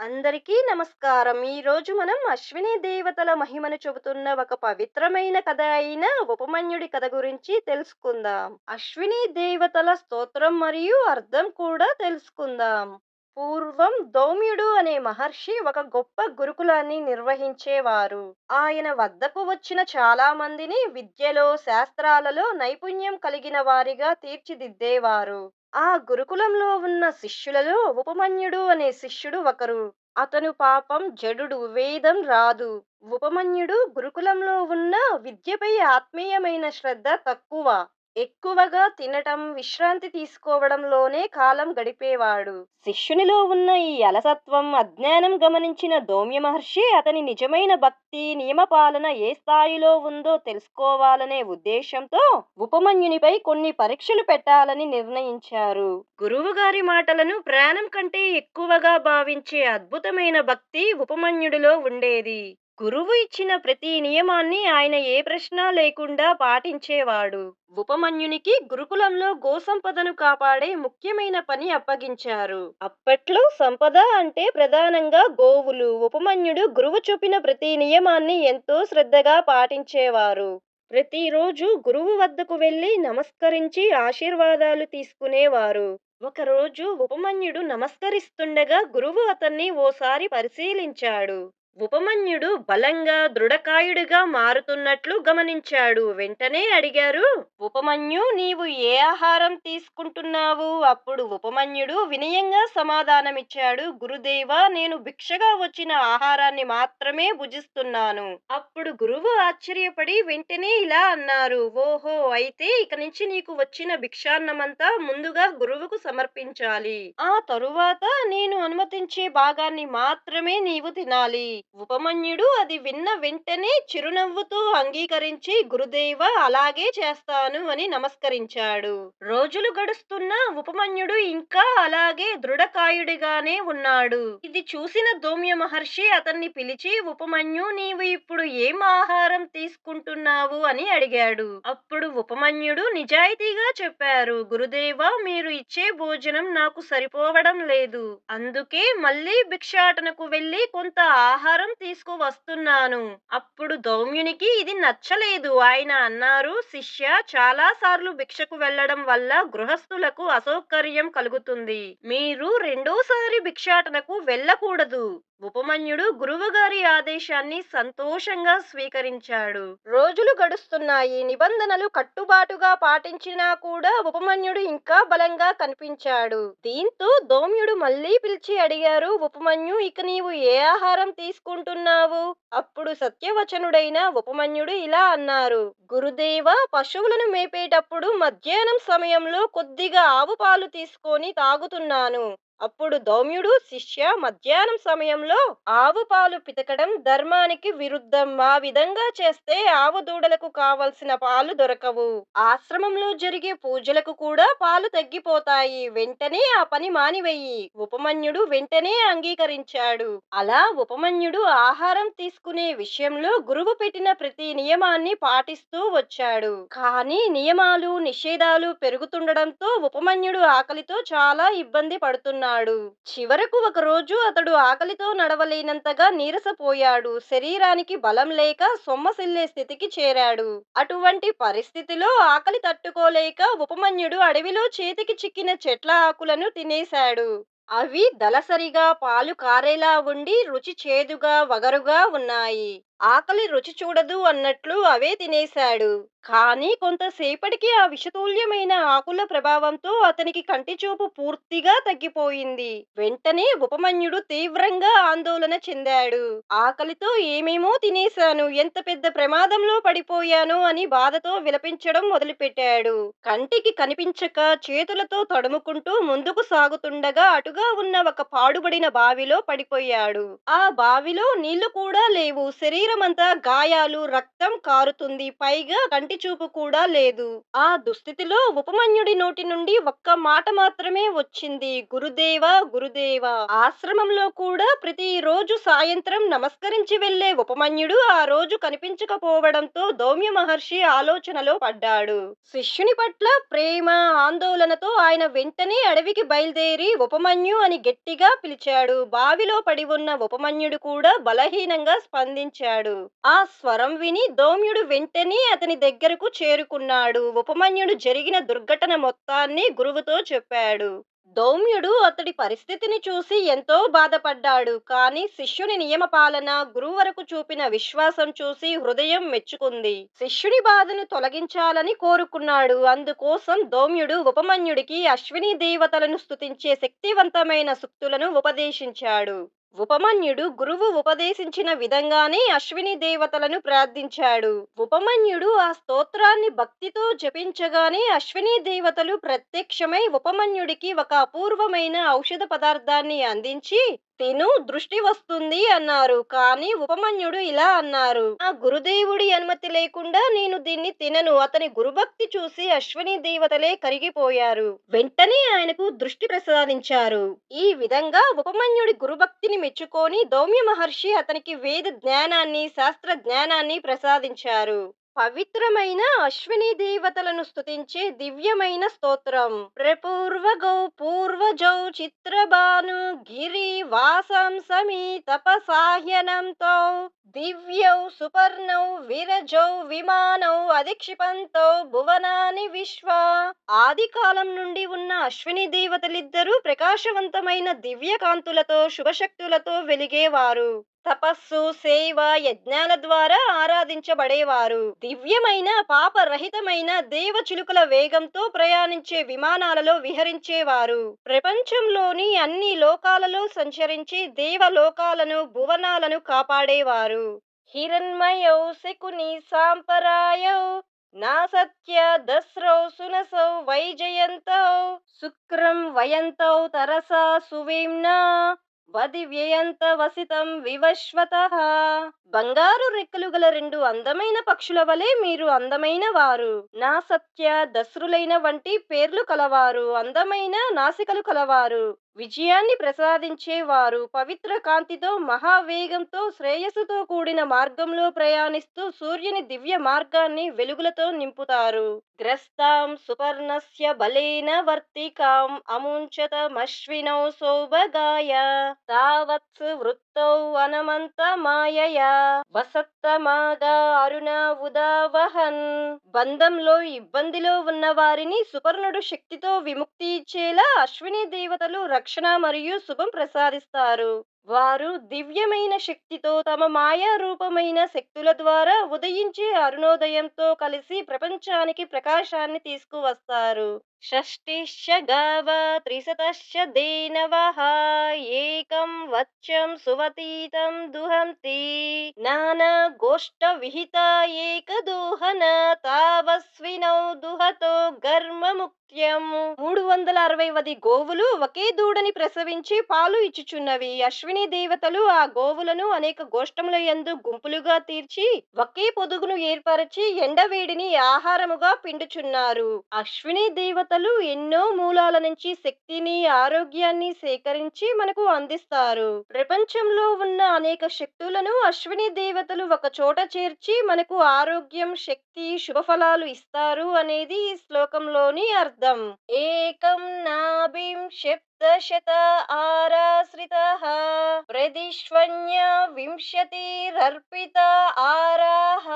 అందరికీ నమస్కారం. ఈరోజు మనం అశ్విని దేవతల మహిమను చెబుతున్న ఒక పవిత్రమైన కథ అయిన ఉపమన్యుడి కథ గురించి తెలుసుకుందాం. అశ్విని దేవతల స్తోత్రం మరియు అర్థం కూడా తెలుసుకుందాం. పూర్వం దౌమ్యుడు అనే మహర్షి ఒక గొప్ప గురుకులాన్ని నిర్వహించేవారు. ఆయన వద్దకు వచ్చిన చాలా మందిని విద్యలో, శాస్త్రాలలో నైపుణ్యం కలిగిన వారిగా తీర్చిదిద్దేవారు. ఆ గురుకులంలో ఉన్న శిష్యులలో ఉపమన్యుడు అనే శిష్యుడు ఒకరు. అతను పాపం జడుడు, వేదం రాదు. ఉపమన్యుడు గురుకులంలో ఉన్న విద్యపై ఆత్మీయమైన శ్రద్ధ తక్కువ. ఎక్కువగా తినటం, విశ్రాంతి తీసుకోవడంలోనే కాలం గడిపేవాడు. శిష్యునిలో ఉన్న ఈ అలసత్వం, అజ్ఞానం గమనించిన దౌమ్య మహర్షి అతని నిజమైన భక్తి, నియమపాలన ఏ స్థాయిలో ఉందో తెలుసుకోవాలనే ఉద్దేశంతో ఉపమన్యునిపై కొన్ని పరీక్షలు పెట్టాలని నిర్ణయించారు. గురువుగారి మాటలను ప్రాణం కంటే ఎక్కువగా భావించే అద్భుతమైన భక్తి ఉపమన్యుడిలో ఉండేది. గురువు ఇచ్చిన ప్రతి నియమాన్ని ఆయన ఏ ప్రశ్న లేకుండా పాటించేవాడు. ఉపమన్యునికి గురుకులంలో గోసంపదను కాపాడే ముఖ్యమైన పని అప్పగించారు. అప్పట్లో సంపద అంటే ప్రధానంగా గోవులు. ఉపమన్యుడు గురువు చూపిన ప్రతి నియమాన్ని ఎంతో శ్రద్ధగా పాటించేవారు. ప్రతిరోజు గురువు వద్దకు వెళ్ళి నమస్కరించి ఆశీర్వాదాలు తీసుకునేవారు. ఒకరోజు ఉపమన్యుడు నమస్కరిస్తుండగా గురువు అతన్ని ఓసారి పరిశీలించాడు. ఉపమన్యుడు బలంగా, దృఢకాయుడిగా మారుతున్నట్లు గమనించాడు. వెంటనే అడిగారు ఉపమన్యు నీవు ఏ ఆహారం తీసుకుంటున్నావు? అప్పుడు ఉపమన్యుడు వినయంగా సమాధానమిచ్చాడు గురుదేవ నేను భిక్షగా వచ్చిన ఆహారాన్ని మాత్రమే భుజిస్తున్నాను. అప్పుడు గురువు ఆశ్చర్యపడి వెంటనే ఇలా అన్నారు ఓహో అయితే ఇక నుంచి నీకు వచ్చిన భిక్షాన్నమంతా ముందుగా గురువుకు సమర్పించాలి. ఆ తరువాత నేను అనుమతించే భాగాన్ని మాత్రమే నీవు తినాలి. ఉపమన్యుడు అది విన్న వెంటనే చిరునవ్వుతో అంగీకరించి గురుదేవ అలాగే చేస్తాను అని నమస్కరించాడు. రోజులు గడుస్తున్నా ఉపమన్యుడు ఇంకా అలాగే దృఢకాయుడిగానే ఉన్నాడు. ఇది చూసిన ధౌమ్య మహర్షి అతన్ని పిలిచి ఉపమన్యు నీవు ఇప్పుడు ఏం ఆహారం తీసుకుంటున్నావు అని అడిగాడు. అప్పుడు ఉపమన్యుడు నిజాయితీగా చెప్పారు గురుదేవ మీరు ఇచ్చే భోజనం నాకు సరిపోవడం లేదు. అందుకే మళ్ళీ భిక్షాటనకు వెళ్ళి కొంత ఆహారం తీసుకువస్తున్నాను. అప్పుడు దౌమ్యునికి ఇది నచ్చలేదు. ఆయన అన్నారు శిష్య చాలా సార్లు భిక్షకు వెళ్ళడం వల్ల గృహస్థులకు అసౌకర్యం కలుగుతుంది. మీరు రెండోసారి భిక్షాటనకు వెళ్ళకూడదు. ఉపమన్యుడు గురువుగారి ఆదేశాన్ని సంతోషంగా స్వీకరించాడు. రోజులు గడుస్తున్నాయి. నిబంధనలు కట్టుబాటుగా పాటించినా కూడా ఉపమన్యుడు ఇంకా బలంగా కనిపించాడు. దీంతో దోమ్యుడు మళ్ళీ పిలిచి అడిగారు ఉపమన్యు ఇక నీవు ఏ ఆహారం తీసుకుంటున్నావు? అప్పుడు సత్యవచనుడైన ఉపమన్యుడు ఇలా అన్నారు గురుదేవ పశువులను మేపేటప్పుడు మధ్యాహ్నం సమయంలో కొద్దిగా ఆవు పాలు తీసుకొని తాగుతున్నాను. అప్పుడు ధౌమ్యుడు శిష్య మధ్యాహ్నం సమయంలో ఆవు పాలు పితకడం ధర్మానికి విరుద్ధం. ఆ విధంగా చేస్తే ఆవు దూడలకు కావలసిన పాలు దొరకవు. ఆశ్రమంలో జరిగే పూజలకు కూడా పాలు తగ్గిపోతాయి. వెంటనే ఆ పని మానివెయ్యి. ఉపమన్యుడు వెంటనే అంగీకరించాడు. అలా ఉపమన్యుడు ఆహారం తీసుకునే విషయంలో గురువు పెట్టిన ప్రతి నియమాన్ని పాటిస్తూ వచ్చాడు. కానీ నియమాలు, నిషేధాలు పెరుగుతుండడంతో ఉపమన్యుడు ఆకలితో చాలా ఇబ్బంది పడుతున్నాడు. చివరకు ఒకరోజు అతడు ఆకలితో నడవలేనంతగా నీరసపోయాడు. శరీరానికి బలం లేక సొమ్మసిల్లే స్థితికి చేరాడు. అటువంటి పరిస్థితిలో ఆకలి తట్టుకోలేక ఉపమన్యుడు అడవిలో చేతికి చిక్కిన చెట్ల ఆకులను తినేశాడు. అవి దళసరిగా పాలు కారేలా ఉండి రుచి చేదుగా, వగరుగా ఉన్నాయి. ఆకలి రుచి చూడదు అన్నట్లు అవే తినేశాడు. కానీ కొంతసేపటికి ఆ విషతుల్యమైన ఆకుల ప్రభావంతో అతనికి కంటిచూపు పూర్తిగా తగ్గిపోయింది. వెంటనే ఉపమన్యుడు తీవ్రంగా ఆందోళన చెందాడు. ఆకలితో ఏమేమో తినేశాను. ఎంత పెద్ద ప్రమాదంలో పడిపోయానో అని బాధతో విలపించడం మొదలుపెట్టాడు. కంటికి కనిపించక చేతులతో తడుముకుంటూ ముందుకు సాగుతుండగా అటుగా ఉన్న ఒక పాడుబడిన బావిలో పడిపోయాడు. ఆ బావిలో నీళ్ళు కూడా లేవు. శరీరం శరీరమంతా గాయాలు, రక్తం కారుతుంది. పైగా కంటి చూపు కూడా లేదు. ఆ దుస్థితిలో ఉపమన్యుడి నోటి నుండి ఒక్క మాట మాత్రమే వచ్చింది. గురుదేవ గురుదేవ ఆశ్రమంలో కూడా ప్రతిరోజు సాయంత్రం నమస్కరించి వెళ్ళే ఉపమన్యుడు ఆ రోజు కనిపించకపోవడంతో దౌమ్య మహర్షి ఆలోచనలో పడ్డాడు. శిష్యుని పట్ల ప్రేమ, ఆందోళనతో ఆయన వెంటనే అడవికి బయలుదేరి ఉపమన్యు అని గట్టిగా పిలిచాడు. బావిలో పడి ఉన్న ఉపమన్యుడు కూడా బలహీనంగా స్పందించాడు. ఆ స్వరం విని దౌమ్యుడు వెంటనే అతని దగ్గరకు చేరుకున్నాడు. ఉపమన్యుడు జరిగిన దుర్ఘటన మొత్తాన్ని గురువుతో చెప్పాడు. దౌమ్యుడు అతడి పరిస్థితిని చూసి ఎంతో బాధపడ్డాడు. కానీ శిష్యుని నియమపాలన, గురువు వరకు చూపిన విశ్వాసం చూసి హృదయం మెచ్చుకుంది. శిష్యుడి బాధను తొలగించాలని కోరుకున్నాడు. అందుకోసం దౌమ్యుడు ఉపమన్యుడికి అశ్విని దేవతలను స్తుతించే శక్తివంతమైన సుక్తులను ఉపదేశించాడు. ఉపమన్యుడు గురువు ఉపదేశించిన విధంగానే అశ్వినీ దేవతలను ప్రార్థించాడు. ఉపమన్యుడు ఆ స్తోత్రాన్ని భక్తితో జపించగానే అశ్వినీ దేవతలు ప్రత్యక్షమై ఉపమన్యుడికి ఒక అపూర్వమైన ఔషధ పదార్థాన్ని అందించి తిను దృష్టి వస్తుంది అన్నారు. కానీ ఉపమన్యుడు ఇలా అన్నారు. నా గురుదేవుడి అనుమతి లేకుండా నేను దీన్ని తినను. అతని గురుభక్తి చూసి అశ్విని దేవతలే కరిగిపోయారు. వెంటనే ఆయనకు దృష్టి ప్రసాదించారు. ఈ విధంగా ఉపమన్యుడి గురుభక్తిని మెచ్చుకొని దౌమ్య మహర్షి అతనికి వేద జ్ఞానాన్ని, శాస్త్ర జ్ఞానాన్ని ప్రసాదించారు. పవిత్రమైన అశ్విని దేవతలను స్తుతించే దివ్యమైన స్తోత్రం. ప్రపూర్వగౌ పూర్వజౌ చిత్రభాను గిరి వాసం సమీ తపసాహ్యనంతో దివ్యౌ సుపర్ణౌ విరజౌ విమానౌ అధిక్షిపంతో భువనాని విశ్వ ఆది కాలం నుండి ఉన్న అశ్విని దేవతలిద్దరూ ప్రకాశవంతమైన దివ్య కాంతులతో శుభశక్తులతో వెలిగేవారు. తపస్సు, సేవ, యజ్ఞాల ద్వారా ఆరాధించబడేవారు. దివ్యమైన పాపరహితమైన దేవ చిలుకల వేగంతో ప్రయాణించే విమానాలలో విహరించేవారు. ప్రపంచంలోని అన్ని లోకాలలో సంచరించి దేవలోకాలను, భువనాలను కాపాడేవారు. హిరణ్మయౌ శకుని సాంపరాయౌ నాసత్య దస్రౌ సునసౌ వైజయంతౌ శుక్రం వయంతౌ తరసా సువేమ్నా వది వ్యయంత వసితం వివశ్వత బంగారు రెక్కలు గల రెండు అందమైన పక్షుల వలె మీరు అందమైన వారు. నా సత్య దస్రులైన వంటి పేర్లు కలవారు. అందమైన నాసికలు కలవారు. విజయాన్ని ప్రసాదించేవారు. పవిత్ర కాంతితో మహావేగంతో శ్రేయస్సుతో కూడిన మార్గంలో ప్రయాణిస్తూ సూర్యుని దివ్య మార్గాన్ని వెలుగులతో నింపుతారు. గ్రస్తాం సుపర్ణస్య బలేన వర్తికాం అముంచతమశ్వినౌ సౌభగాయ తావత్సు వృత్తౌ అనమంత మాయయా వసత్తమాగా అరుణ ఉదావహన్ బంధంలో ఇబ్బందిలో ఉన్న వారిని సుపర్ణుడు శక్తితో విముక్తి ఇచ్చేలా అశ్విని దేవతలు రక్షణ మరియు శుభం ప్రసాదిస్తారు. వారు దివ్యమైన శక్తితో తమ మాయా రూపమైన శక్తుల ద్వారా ఉదయించే అరుణోదయంతో కలిసి ప్రపంచానికి ప్రకాశాన్ని తీసుకువస్తారు. షష్టిశ్చ గావ త్రిశతశ్చ దేనవః ఏకం వచ్చం సువతీతం దుహంతి నానా గోష్ఠ విహిత ఏకదోహన తావస్వినౌ దుహతో గర్మముఖ్యం మూడు వందల అరవై వది గోవులు ఒకే దూడని ప్రసవించి పాలు ఇచ్చుచున్నవి. అశ్వినీ దేవతలు ఆ గోవులను అనేక గోష్టముల యందు గుంపులుగా తీర్చి ఒకే పొదుగును ఏర్పరచి ఎండవేడిని ఆహారముగా పిండుచున్నారు. అశ్వినీ దేవతలు ఎన్నో మూలాల నుంచి శక్తిని, ఆరోగ్యాన్ని సేకరించి మనకు అందిస్తారు. ప్రపంచంలో ఉన్న అనేక శక్తులను అశ్విని దేవతలు ఒక చోట చేర్చి మనకు ఆరోగ్యం, శక్తి, శుభఫలాలు ఇస్తారు అనేది ఈ శ్లోకంలోని అర్థం. ఏకం నాభిం सप्तशत आराश्रितः प्रदिष्वन्य विंशतिरर्पित आराः।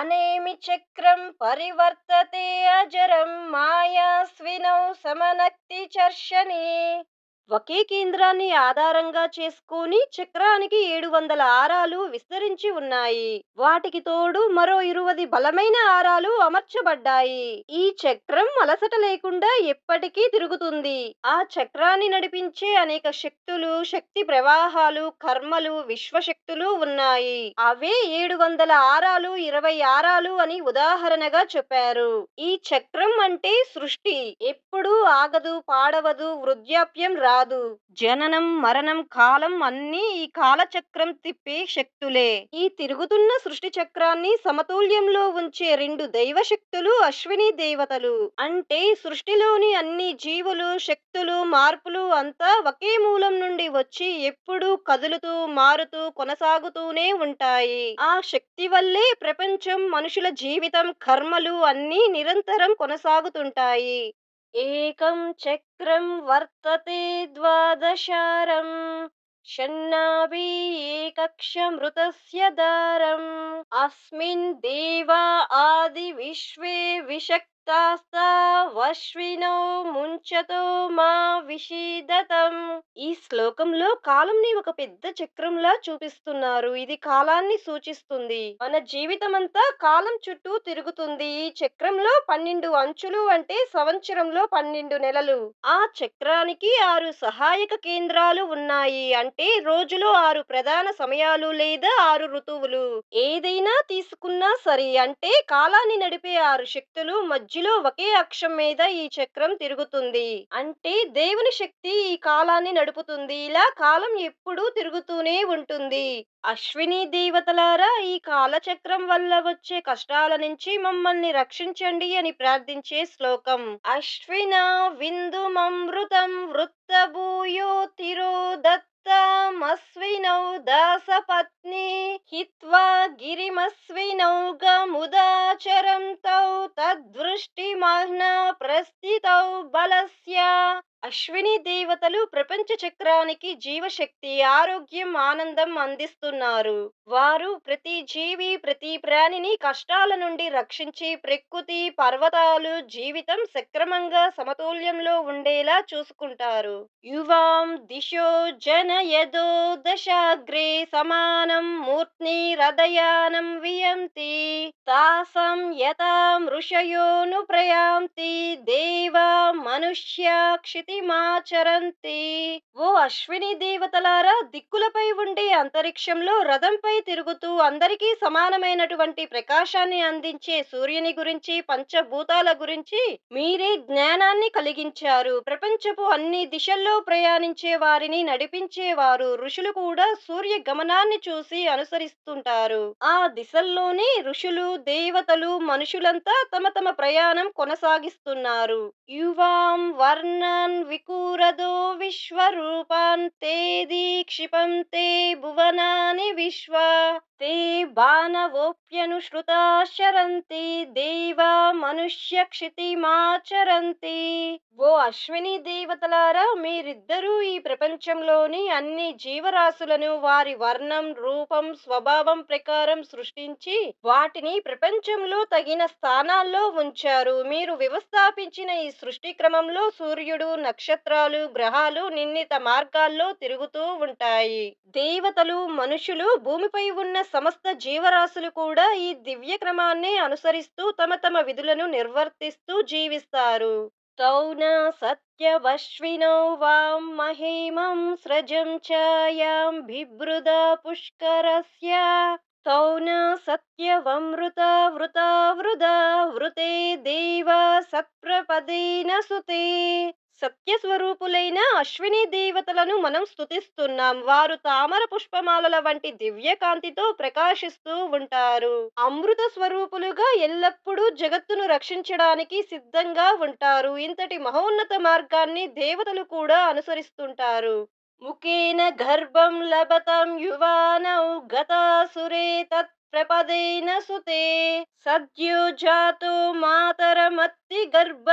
अनेमि चक्रं परिवर्तते अजरं मायास्विनौ समनक्ति चर्षणि ఒకే కేంద్రాన్ని ఆధారంగా చేసుకొని చక్రానికి ఏడు వందల ఆరాలు విస్తరించి ఉన్నాయి. వాటికి తోడు మరో ఇరువది బలమైన ఆరాలు అమర్చబడ్డాయి. ఈ చక్రం అలసట లేకుండా ఎప్పటికీ తిరుగుతుంది. ఆ చక్రాన్ని నడిపించే అనేక శక్తులు, శక్తి ప్రవాహాలు, కర్మలు, విశ్వశక్తులు ఉన్నాయి. అవే ఏడు వందల ఆరాలు, ఇరవై ఆరాలు అని ఉదాహరణగా చెప్పారు. ఈ చక్రం అంటే సృష్టి. ఎప్పుడూ ఆగదు, పాడవదు, వృద్ధాప్యం రాదు. కాదు. జననం మరణం కాలం అన్నీ ఈ కాలచక్రం తిప్పే శక్తులే. ఈ తిరుగుతున్న సృష్టి చక్రాన్ని సమతుల్యంలో ఉంచే రెండు దైవ శక్తులు అశ్విని దేవతలు. అంటే సృష్టిలోని అన్ని జీవులు శక్తులు మార్పులు అంతా ఒకే మూలం నుండి వచ్చి ఎప్పుడూ కదులుతూ మారుతూ కొనసాగుతూనే ఉంటాయి. ఆ శక్తి వల్లే ప్రపంచం మనుషుల జీవితం కర్మలు అన్నీ నిరంతరం కొనసాగుతుంటాయి. एकं चक्रं वर्तते द्वादशारम् षण्णाबी एकक्षमृतस्य दारम्। अस्मिन् देवा आदिविश्वे विशक् విశ్వే వశ్వినో ముంచతో మా విషీదతం ఈ శ్లోకంలో కాలంని ఒక పెద్ద చక్రంలా చూపిస్తున్నారు. ఇది కాలాన్ని సూచిస్తుంది. మన జీవితమంతా కాలం చుట్టూ తిరుగుతుంది. ఈ చక్రంలో పన్నెండు అంచులు అంటే సంవత్సరంలో పన్నెండు నెలలు. ఆ చక్రానికి ఆరు సహాయక కేంద్రాలు ఉన్నాయి. అంటే రోజులో ఆరు ప్రధాన సమయాలు లేదా ఆరు ఋతువులు. ఏదైనా తీసుకున్నా సరే. అంటే కాలాన్ని నడిపే ఆరు శక్తులు మధ్య మధ్యలో ఒకే అక్షం మీద ఈ చక్రం తిరుగుతుంది. అంటే దేవుని శక్తి ఈ కాలాన్ని నడుపుతుంది. ఇలా కాలం ఎప్పుడూ తిరుగుతూనే ఉంటుంది. అశ్విని దేవతలారా ఈ కాలచక్రం వల్ల వచ్చే కష్టాల నుంచి మమ్మల్ని రక్షించండి అని ప్రార్థించే శ్లోకం. అశ్విన విందుమమృతం వృత్తభూయో हित्तामस्विनौ दासपत्नी हित्वा गिरिमस्विनौ गमुदाचरं तौ तद्वृष्टिमाह्ना प्रस्थितौ बलस्य అశ్విని దేవతలు ప్రపంచ చక్రానికి జీవశక్తి ఆరోగ్యం ఆనందం అందిస్తున్నారు. వారు ప్రతి జీవి ప్రతి ప్రాణిని కష్టాల నుండి రక్షించి ప్రకృతి పర్వతాలు జీవితం సక్రమంగా సమతుల్యంలో ఉండేలా చూసుకుంటారు. యువాం దిశో జనయదో దశాగ్రే సమానం మూర్త్ని హృదయానం వియంతి. తాసం యథాం ఋషయోను ప్రయాంతి దేవ మనుష్య క్షితిమాచరంతి ఓ అశ్విని దేవతలారా దిక్కులపై ఉండే అంతరిక్షంలో రథంపై తిరుగుతూ అందరికీ సమానమైనటువంటి ప్రకాశాన్ని అందించే సూర్యుని గురించి పంచభూతాల గురించి మీరే జ్ఞానాన్ని కలిగించారు. ప్రపంచపు అన్ని దిశల్లో ప్రయాణించే వారిని నడిపించేవారు ఋషులు కూడా సూర్య గమనాన్ని చూసి అనుసరిస్తుంటారు. ఆ దిశల్లోనే ఋషులు దేవతలు మనుషులంతా తమ తమ ప్రయాణం కొనసాగిస్తున్నారు. యువాం వర్ణన్ వికూరదో విశ్వరూపాన్ తే దీక్షిపంతే భువనాని విశ్వ తే బాణవోప్యను శరంతి దేవా మనుష్య క్షితిమాచరంతి ఓ అశ్విని దేవతలారా మీరిద్దరూ ఈ ప్రపంచంలోని అన్ని జీవరాశులను వారి వర్ణం రూపం స్వభావం ప్రకారం సృష్టించి వాటిని ప్రపంచంలో తగిన స్థానాల్లో ఉంచారు. మీరు వ్యవస్థాపించిన ఈ సృష్టి క్రమంలో సూర్యుడు నక్షత్రాలు గ్రహాలు నిర్ణీత మార్గాల్లో తిరుగుతూ ఉంటాయి. దేవతలు మనుషులు భూమిపై ఉన్న సమస్త జీవరాశులు కూడా ఈ దివ్య క్రమాన్ని అనుసరిస్తూ తమ తమ విధులను నిర్వర్తిస్తూ జీవిస్తారు. తౌన సత్యవశ్వినౌ వాం మహేమం స్రజం ఛాయాం బిభృద పుష్కరస్య. తౌన సత్యవమృత వృత వృద వృతే దేవ సత్ప్రపదేన సుతే. సత్యస్వరూపులైన అశ్విని దేవతలను మనం స్తుతిస్తున్నాం. వారు తామర పుష్పమాలల వంటి దివ్య కాంతితో ప్రకాశిస్తూ ఉంటారు. అమృత స్వరూపులుగా ఎల్లప్పుడూ జగత్తును రక్షించడానికి సిద్ధంగా ఉంటారు. ఇంతటి మహోన్నత మార్గాన్ని దేవతలు కూడా అనుసరిస్తుంటారు. ముఖేన గర్భం లభతం యువానౌ గతాసురే తత్ ప్రపదేన సుతే సద్యో జాతో మాతరమత్తి గర్భ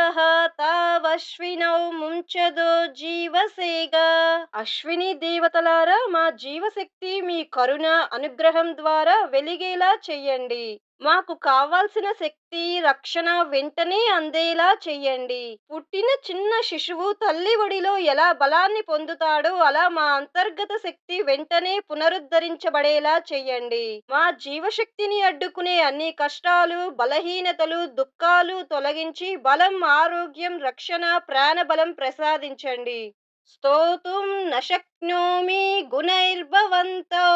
తావశ్వినౌ ముంచదో జీవసేగా. అశ్విని దేవతలారా మా జీవశక్తి మీ కరుణ అనుగ్రహం ద్వారా వెలిగేలా చెయ్యండి. మాకు కావాల్సిన శక్తి రక్షణ వెంటనే అందేలా చెయ్యండి. పుట్టిన చిన్న శిశువు తల్లి ఒడిలో ఎలా బలాన్ని పొందుతాడో అలా మా అంతర్గత శక్తి వెంటనే పునరుద్ధరించబడేలా చెయ్యండి. మా జీవశక్తిని అడ్డుకునే అన్ని కష్టాలు బలహీనతలు దుఃఖాలు తొలగించి బలం ఆరోగ్యం రక్షణ ప్రాణబలం ప్రసాదించండి. స్తోతుం నశక్నోమి గుణైర్భవంతో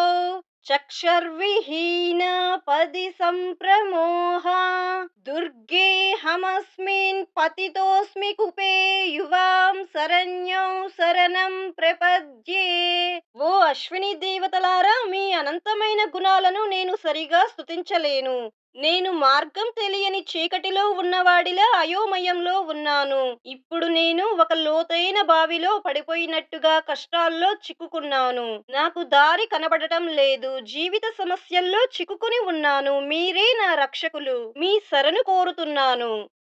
చక్షర్విహీన పది సంప్రమోహ దుర్గే హమస్మిన్ పతితోస్మి కుపే యువాం శరణ్యం శరణం ప్రప అశ్విని దేవతలారా మీ అనంతమైన గుణాలను నేను సరిగా స్థుతించలేను నేను మార్గం తెలియని చీకటిలో ఉన్నవాడిలా అయోమయంలో ఉన్నాను. ఇప్పుడు నేను ఒక లోతైన బావిలో పడిపోయినట్టుగా కష్టాల్లో చిక్కుకున్నాను. నాకు దారి కనబడటం లేదు. జీవిత సమస్యల్లో చిక్కుకుని ఉన్నాను. మీరే నా రక్షకులు. మీ శరణు కోరుతున్నాను.